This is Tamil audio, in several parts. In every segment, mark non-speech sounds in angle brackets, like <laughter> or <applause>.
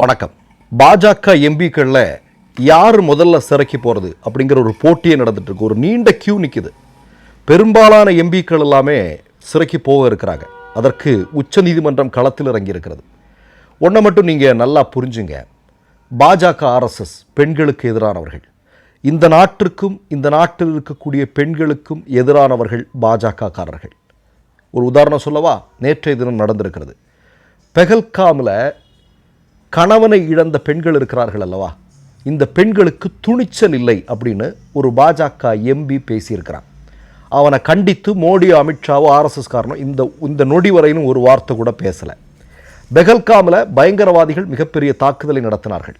வணக்கம். பாஜக எம்பிக்களில் யார் முதல்ல சிறக்கி போகிறது அப்படிங்கிற ஒரு போட்டியே நடந்துட்டுருக்கு ஒரு நீண்ட கியூ நிற்குது பெரும்பாலான எம்பிக்கள் எல்லாமே சிறக்கி போக இருக்கிறாங்க. அதற்கு உச்சநீதிமன்றம் களத்தில் இறங்கியிருக்கிறது ஒன்றை மட்டும் நீங்கள் நல்லா புரிஞ்சுங்க. பாஜக ஆர்எஸ்எஸ் பெண்களுக்கு எதிரானவர்கள். இந்த நாட்டிற்கும் இந்த நாட்டில் இருக்கக்கூடிய பெண்களுக்கும் எதிரானவர்கள் பாஜக காரர்கள் ஒரு உதாரணம் சொல்லவா? நேற்றைய தினம் நடந்திருக்கிறது. பெகல்காமில் கணவனை இழந்த பெண்கள் இருக்கிறார்கள் அல்லவா? இந்த பெண்களுக்கு துணிச்சல் இல்லை அப்படின்னு ஒரு பாஜக எம்பி பேசியிருக்கிறான். அவனை கண்டித்து மோடி அமித்ஷாவோ ஆர்எஸ்எஸ் காரணம் இந்த இந்த நொடி வரையிலும் ஒரு வார்த்தை கூட பேசலை. பெகல்காமில் பயங்கரவாதிகள் மிகப்பெரிய தாக்குதலை நடத்தினார்கள்.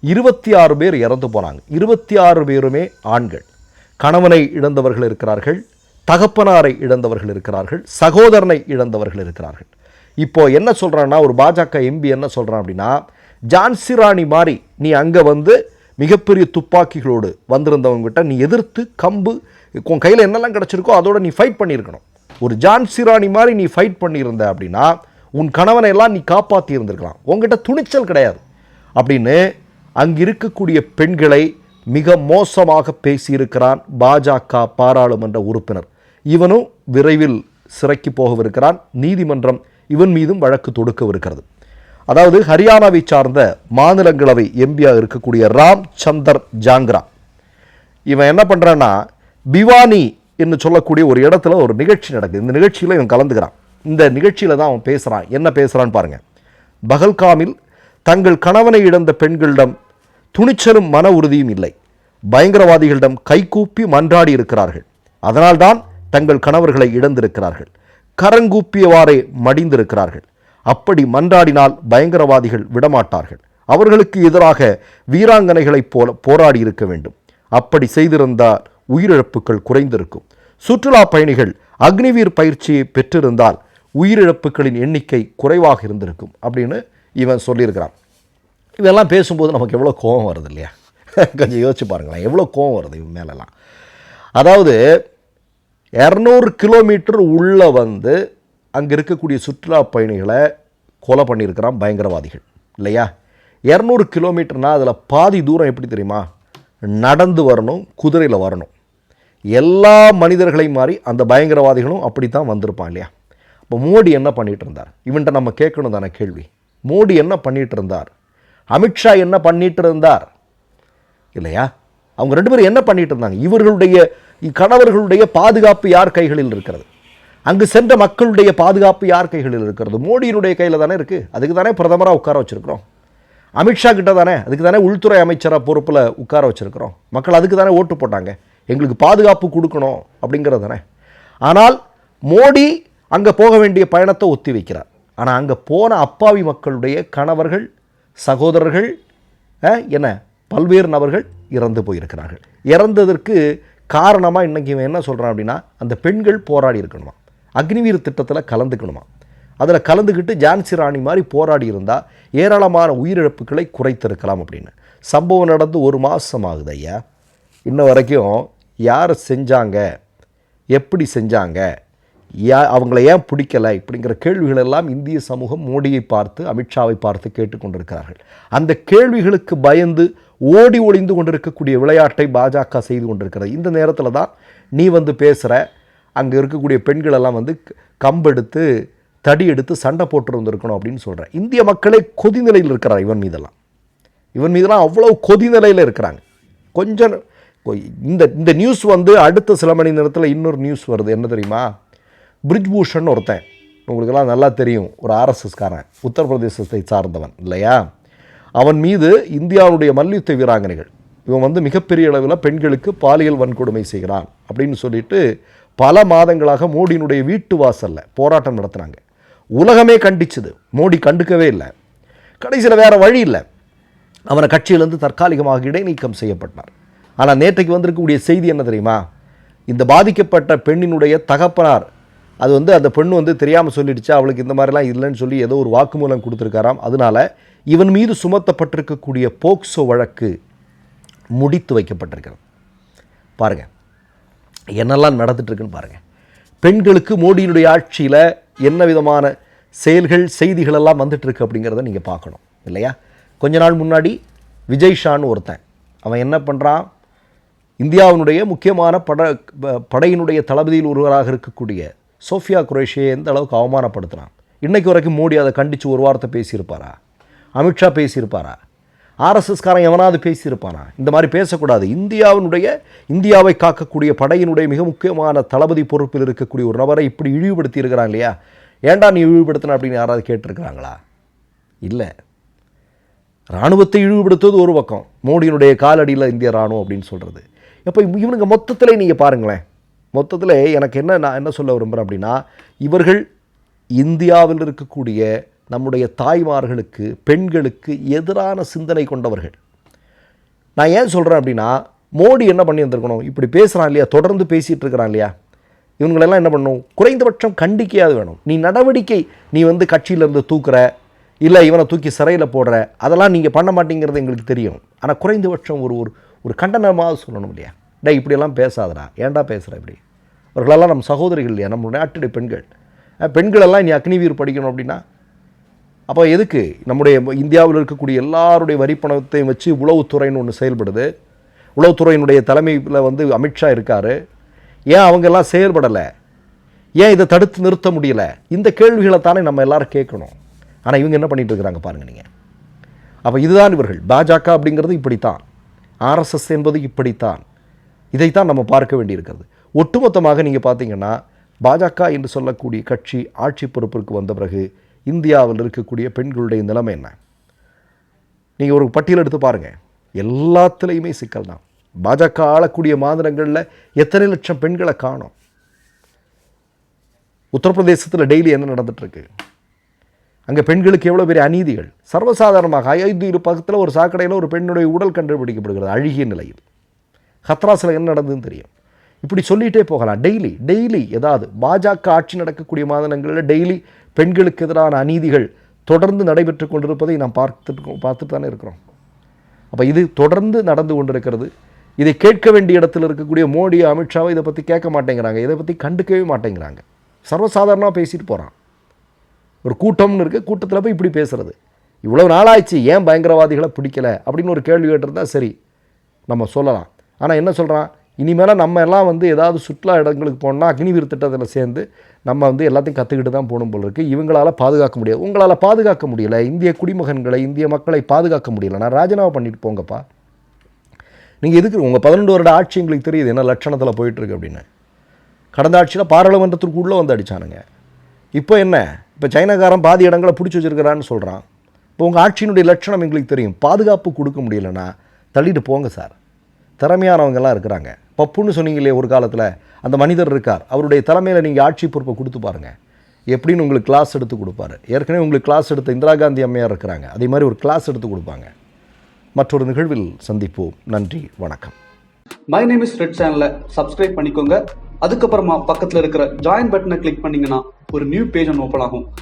இருபத்தி ஆறு பேர் இறந்து போனாங்க. இருபத்தி ஆறு பேருமே ஆண்கள். கணவனை இழந்தவர்கள் இருக்கிறார்கள். தகப்பனாரை இழந்தவர்கள் இருக்கிறார்கள். சகோதரனை இழந்தவர்கள் இருக்கிறார்கள். இப்போ என்ன சொல்கிறான்னா ஒரு பாஜக எம்பி என்ன சொல்கிறான் அப்படின்னா ஜான்சிராணி மாதிரி நீ அங்கே வந்து மிகப்பெரிய துப்பாக்கிகளோடு வந்திருந்தவங்ககிட்ட நீ எதிர்த்து கம்பு உன் கையில் என்னெல்லாம் கிடச்சிருக்கோ அதோட நீ ஃபைட் பண்ணியிருக்கணும். ஒரு ஜான்சிராணி மாதிரி நீ ஃபைட் பண்ணியிருந்த அப்படின்னா உன் கணவனை எல்லாம் நீ காப்பாற்றி இருந்திருக்கலாம். உங்ககிட்ட துணிச்சல் கிடையாது. அப்படின்னு அங்கே இருக்கக்கூடிய பெண்களை மிக மோசமாக பேசியிருக்கிறான் பாஜக பாராளுமன்ற உறுப்பினர். இவனும் விரைவில் சிறைக்கு போகவிருக்கிறான். நீதிமன்றம் இவன் மீதும் வழக்கு தொடுக்கவிருக்கிறது. அதாவது ஹரியானாவை சார்ந்த மாநிலங்களவை எம்பியாக இருக்கக்கூடிய ராம் சந்தர் ஜாங்ரா இவன் என்ன பண்ணுறான்னா பிவானி என்று சொல்லக்கூடிய ஒரு இடத்துல ஒரு நிகழ்ச்சி நடக்குது. இந்த நிகழ்ச்சியில் இவன் கலந்துக்கிறான். இந்த நிகழ்ச்சியில் தான் அவன் பேசுகிறான் என்ன பேசுகிறான்னு பாருங்க. பகல்காமில் தங்கள் கணவனை இழந்த பெண்களிடம் துணிச்சலும் மன உறுதியும் இல்லை. பயங்கரவாதிகளிடம் கைகூப்பி மன்றாடி இருக்கிறார்கள். அதனால்தான் தங்கள் கணவர்களை இழந்திருக்கிறார்கள். கரங்கூப்பியவாறே மடிந்திருக்கிறார்கள். அப்படி மன்றாடினால் பயங்கரவாதிகள் விடமாட்டார்கள். அவர்களுக்கு எதிராக வீராங்கனைகளைப் போல போராடி இருக்க வேண்டும். அப்படி செய்திருந்தால் உயிரிழப்புகள் குறைந்திருக்கும். சுற்றுலா பயணிகள் அக்னிவீர் பயிற்சியை பெற்றிருந்தால் உயிரிழப்புகளின் எண்ணிக்கை குறைவாக இருந்திருக்கும் அப்படின்னு இவன் சொல்லியிருக்கிறான். இதெல்லாம் பேசும்போது நமக்கு எவ்வளோ கோபம் வருது இல்லையா? <laughs> கொஞ்சம் யோசிச்சு பாருங்களேன். எவ்வளோ கோபம் வருது இவன் மேலெல்லாம். அதாவது இரநூறு கிலோமீட்டர் உள்ளே வந்து அங்கே இருக்கக்கூடிய சுற்றுலா பயணிகளை கொலை பண்ணியிருக்கிறான் பயங்கரவாதிகள் இல்லையா? இரநூறு கிலோமீட்டர்னால் அதில் பாதி தூரம் எப்படி தெரியுமா? நடந்து வரணும் குதிரையில் வரணும். எல்லா மனிதர்களையும் மாதிரி அந்த பயங்கரவாதிகளும் அப்படி தான் வந்திருப்பான் இல்லையா? இப்போ மோடி என்ன பண்ணிகிட்டு இருந்தார்? இவன்கிட்ட நம்ம கேட்கணும் தானே கேள்வி. மோடி என்ன பண்ணிகிட்டு இருந்தார்? அமித்ஷா என்ன பண்ணிகிட்டு இருந்தார்? இல்லையா? அவங்க ரெண்டு பேரும் என்ன பண்ணிகிட்டு இருந்தாங்க? இவர்களுடைய கணவர்களுடைய பாதுகாப்பு யார் கைகளில் இருக்கிறது? அங்கு சென்ற மக்களுடைய பாதுகாப்பு யார் கைகளில் இருக்கிறது? மோடியினுடைய கையில் தானே இருக்குது அதுக்கு தானே பிரதமராக உட்கார வச்சுருக்கிறோம். அமித்ஷா கிட்ட தானே? அதுக்கு தானே உள்துறை அமைச்சராக பொறுப்பில் உட்கார வச்சுருக்கிறோம். மக்கள் அதுக்கு தானே ஓட்டு போட்டாங்க. எங்களுக்கு பாதுகாப்பு கொடுக்கணும் அப்படிங்கிறது தானே. ஆனால் மோடி அங்கே போக வேண்டிய பயணத்தை ஒத்தி வைக்கிறார். ஆனால் அங்கே போன அப்பாவி மக்களுடைய கணவர்கள் சகோதரர்கள் என்ன? பல்வேறு நபர்கள் இறந்து போயிருக்கிறார்கள். இறந்ததற்கு காரணமாக இன்றைக்கி இவன் என்ன சொல்கிறான் அப்படின்னா அந்த பெண்கள் போராடி இருக்கணுமா? அக்னிவீர் திட்டத்தில் கலந்துக்கணுமா? அதில் கலந்துக்கிட்டு ஜான்சி ராணி மாதிரி போராடி இருந்தால் ஏராளமான உயிரிழப்புகளை குறைத்திருக்கலாம் அப்படின்னு. சம்பவம் நடந்து ஒரு மாதம் ஆகுது ஐயா. இன்ன வரைக்கும் யார் செஞ்சாங்க? எப்படி செஞ்சாங்க? யா அவங்கள ஏன் பிடிக்கலை? இப்படிங்கிற கேள்விகள் எல்லாம் இந்திய சமூகம் மோடியை பார்த்து அமித்ஷாவை பார்த்து கேட்டுக்கொண்டிருக்கிறார்கள். அந்த கேள்விகளுக்கு பயந்து ஓடி ஒளிந்து கொண்டிருக்கக்கூடிய விளையாட்டை பாஜக செய்து கொண்டிருக்கிறது. இந்த நேரத்தில் தான் நீ வந்து பேசுகிற அங்கே இருக்கக்கூடிய பெண்களெல்லாம் வந்து கம்பெடுத்து தடி எடுத்து சண்டை போட்டு வந்திருக்கணும் அப்படின்னு சொல்கிறேன் இந்திய மக்களே கொதிநிலையில் இருக்கிறார் இவன் மீதெல்லாம். இவன் மீதெல்லாம் அவ்வளோ கொதிநிலையில் இருக்கிறாங்க. கொஞ்சம் இந்த இந்த நியூஸ் வந்து அடுத்த சில மணி நேரத்தில் இன்னொரு நியூஸ் வருது. என்ன தெரியுமா? பிரிஜ்பூஷன் ஒருத்தன். உங்களுக்கெல்லாம் நல்லா தெரியும். ஒரு ஆர்எஸ்எஸ்காரன் உத்தரப்பிரதேசத்தை சார்ந்தவன். இல்லையா? அவன் மீது இந்தியாவுடைய மல்யுத்த வீராங்கனைகள். இவன் வந்து மிகப்பெரிய அளவில் பெண்களுக்கு பாலியல் வன்கொடுமை செய்கிறான் அப்படின்னு சொல்லிட்டு பல மாதங்களாக மோடியினுடைய வீட்டு வாசலில் போராட்டம் நடத்துனாங்க. உலகமே கண்டிச்சுது. மோடி கண்டுக்கவே இல்லை. கடைசியில் வேறு வழி இல்லை. அவனை கட்சியிலிருந்து தற்காலிகமாக இடைநீக்கம் செய்யப்பட்டார். ஆனால் நேற்றைக்கு வந்திருக்கக்கூடிய செய்தி என்ன தெரியுமா? இந்த பாதிக்கப்பட்ட பெண்ணினுடைய தகப்பனார் அது வந்து அந்த பெண் வந்து தெரியாமல் சொல்லிடுச்சா அவளுக்கு இந்த மாதிரிலாம் இல்லைன்னு சொல்லி ஏதோ ஒரு வாக்குமூலம் கொடுத்துருக்காராம். அதனால் இவன் மீது சுமத்தப்பட்டிருக்கக்கூடிய போக்சோ வழக்கு முடித்து வைக்கப்பட்டிருக்கிறது. பாருங்க. என்னெல்லாம் நடந்துட்டுருக்குன்னு பாருங்கள் பாருங்க. பெண்களுக்கு மோடியினுடைய ஆட்சியில் என்ன விதமான செயல்கள் செய்திகள் எல்லாம் அப்படிங்கிறத நீங்கள் பார்க்கணும். இல்லையா? கொஞ்ச நாள் முன்னாடி விஜய் ஷான்னு ஒருத்தன். அவன் என்ன பண்ணுறான் இந்தியாவினுடைய முக்கியமான பட படையினுடைய தளபதியில் ஒருவராக இருக்கக்கூடிய சோஃபியா குரேஷியை எந்த அளவுக்கு அவமானப்படுத்துகிறான் இன்றைக்கு வரைக்கும் மோடி அதை கண்டித்து ஒரு வார்த்தை பேசியிருப்பாரா? அமித்ஷா பேசியிருப்பாரா? ஆர்எஸ்எஸ்காரன் எவனாவது பேசியிருப்பானா? இந்த மாதிரி பேசக்கூடாது. இந்தியாவினுடைய இந்தியாவை காக்கக்கூடிய படையினுடைய மிக முக்கியமான தளபதி பொறுப்பில் இருக்கக்கூடிய ஒரு நபரை இப்படி இழிவுபடுத்தி இருக்கிறான் இல்லையா? ஏன்டா நீ இழிவுபடுத்தின அப்படின்னு யாராவது கேட்டிருக்கிறாங்களா? இல்லை. இராணுவத்தை இழிவுபடுத்துவது ஒரு பக்கம். மோடியினுடைய காலடியில் இந்திய இராணுவம் அப்படின்னு சொல்கிறது அப்போ இவனுங்க மொத்தத்தில் நீங்கள் பாருங்களேன். மொத்தத்தில் எனக்கு என்ன நான் என்ன சொல்ல விரும்புகிறேன் அப்படின்னா இவர்கள் இந்தியாவில் இருக்கக்கூடிய நம்முடைய தாய்மார்களுக்கு பெண்களுக்கு எதிரான சிந்தனை கொண்டவர்கள். நான் ஏன் சொல்கிறேன் அப்படின்னா மோடி என்ன பண்ணி வந்திருக்கணும்? இப்படி பேசுகிறான் இல்லையா? தொடர்ந்து பேசிகிட்டு இருக்கிறான் இல்லையா? இவங்களெல்லாம் என்ன பண்ணணும் குறைந்தபட்சம் கண்டிக்கையாவது வேணும். நீ நடவடிக்கை நீ வந்து கட்சியிலேருந்து தூக்குற இல்லை இவனை தூக்கி சிறையில் போடுற அதெல்லாம் நீங்கள் பண்ண மாட்டேங்கிறது எங்களுக்கு தெரியும். ஆனால் குறைந்தபட்சம் ஒரு ஒரு ஒரு கண்டனமாக சொல்லணும் இல்லையா? டே இப்படியெல்லாம் பேசாதடா. ஏன்டா பேசுகிற இப்படி? அவர்களெல்லாம் நம்ம சகோதரிகள் இல்லையா? நம்ம நாட்டுடைய பெண்கள். பெண்களெல்லாம் நீ அக்னிவீர் படிக்கணும் அப்படின்னா? அப்போ எதுக்கு? நம்முடைய இந்தியாவில் இருக்கக்கூடிய எல்லாருடைய வரிப்பணத்தையும் வச்சு உளவுத்துறைன்னு ஒன்று செயல்படுது. உளவுத்துறையினுடைய தலைமையில் வந்து அமித்ஷா இருக்கார். ஏன் அவங்கெல்லாம் செயல்படலை? ஏன் இதை தடுத்து நிறுத்த முடியல? இந்த கேள்விகளை தானே நம்ம எல்லாரும் கேட்கணும். ஆனால் இவங்க என்ன பண்ணிகிட்டு இருக்கிறாங்க பாருங்க நீங்கள் அப்போ இதுதான் இவர்கள். பாஜக அப்படிங்கிறது இப்படித்தான். ஆர்எஸ்எஸ் என்பது இப்படித்தான். இதைத்தான் நம்ம பார்க்க வேண்டியிருக்கிறது. ஒட்டுமொத்தமாக நீங்கள் பார்த்தீங்கன்னா பாஜக என்று சொல்லக்கூடிய கட்சி ஆட்சி பொறுப்பிற்கு வந்த பிறகு இந்தியாவில் இருக்கக்கூடிய பெண்களுடைய நிலைமை என்ன? நீங்கள் ஒரு பட்டியல் எடுத்து பாருங்கள் எல்லாத்துலேயுமே சிக்கல் தான். பாஜக ஆளக்கூடிய மாநிலங்களில் எத்தனை லட்சம் பெண்களை காணோம்? உத்தரப்பிரதேசத்தில் டெய்லி என்ன நடந்துகிட்ருக்கு அங்கே பெண்களுக்கு எவ்வளோ பெரிய அநீதிகள்? சர்வசாதாரணமாக அயோத்தி பக்கத்தில் ஒரு சாக்கடையில் ஒரு பெண்ணுடைய உடல் கண்டுபிடிக்கப்படுகிறது அழுகிய நிலையில். ஹத்ராஸில் என்ன நடந்ததுன்னு தெரியும். இப்படி சொல்லிகிட்டே போகலாம். டெய்லி டெய்லி ஏதாவது பாஜக ஆட்சி நடக்கக்கூடிய மாநிலங்களில் டெய்லி பெண்களுக்கு எதிரான அநீதிகள் தொடர்ந்து நடைபெற்று கொண்டிருப்பதை நாம் பார்த்துட்டு பார்த்துட்டு தானே இருக்கிறோம். அப்போ இது தொடர்ந்து நடந்து கொண்டிருக்கிறது. இதை கேட்க வேண்டிய இடத்துல இருக்கக்கூடிய மோடி அமித்ஷாவை இதை பற்றி கேட்க மாட்டேங்கிறாங்க. இதை பற்றி கண்டுக்கவே மாட்டேங்கிறாங்க. சர்வசாதாரணமாக பேசிட்டு போகிறான் ஒரு கூட்டம்னு இருக்குது கூட்டத்தில் போய் இப்படி பேசுகிறது இவ்வளோ நாளாச்சு ஏன் பயங்கரவாதிகளை பிடிக்கல? அப்படின்னு ஒரு கேள்வி கேட்டிருந்தால் சரி நம்ம சொல்லலாம். ஆனால் என்ன சொல்கிறான் இனிமேல் நம்ம எல்லாம் வந்து ஏதாவது சுற்றுலா இடங்களுக்கு போனோம்னா அக்னிவீர் திட்டத்தில் சேர்ந்து நம்ம வந்து எல்லாத்தையும் கற்றுக்கிட்டு தான் போகணும் போல இருக்குது இவங்களால் பாதுகாக்க முடியாது. உங்களால் பாதுகாக்க முடியல. இந்திய குடிமகன்களை இந்திய மக்களை பாதுகாக்க முடியல. நான் ராஜினாமா பண்ணிட்டு போங்கப்பா. நீங்கள் எதுக்கு உங்கள் பதினெண்டு வருட ஆட்சி எங்களுக்கு தெரியுது. என்ன லட்சணத்தில் போயிட்டுருக்கு அப்படின்னு. கடந்த ஆட்சியில் பாராளுமன்றத்திற்கு உள்ளே வந்து அடிச்சானுங்க. இப்போ என்ன? இப்போ சைனாக்காரன் பாதி இடங்களை பிடிச்சி வச்சிருக்கிறான்னு சொல்கிறான் இப்போ உங்கள் ஆட்சியினுடைய லட்சணம் எங்களுக்கு தெரியும். பாதுகாப்பு கொடுக்க முடியலன்னா தள்ளிட்டு போங்க சார். திறமையானவங்கெல்லாம் இருக்கிறாங்க. பப்புன்னு சொன்னீங்களே ஒரு காலத்தில் அந்த மனிதர் இருக்கார். அவருடைய தலைமையில் நீங்கள் ஆட்சி பொறுப்பை கொடுத்து பாருங்கள் எப்படின்னு உங்களுக்கு கிளாஸ் எடுத்து கொடுப்பாரு. ஏற்கனவே உங்களுக்கு கிளாஸ் எடுத்த இந்திரா காந்தி அம்மையார் இருக்கிறாங்க. அதே மாதிரி ஒரு கிளாஸ் எடுத்து கொடுப்பாங்க. மற்றொரு நிகழ்வில் சந்திப்போம். நன்றி வணக்கம். மை நேம் இஸ் ரெட் சேனலை சப்ஸ்கிரைப் பண்ணிக்கோங்க. அதுக்கப்புறமா பக்கத்தில் இருக்கிற ஜாயின் பட்டனை கிளிக் பண்ணீங்கன்னா ஒரு நியூ பேஜ் ஒன்று ஓப்பன் ஆகும்.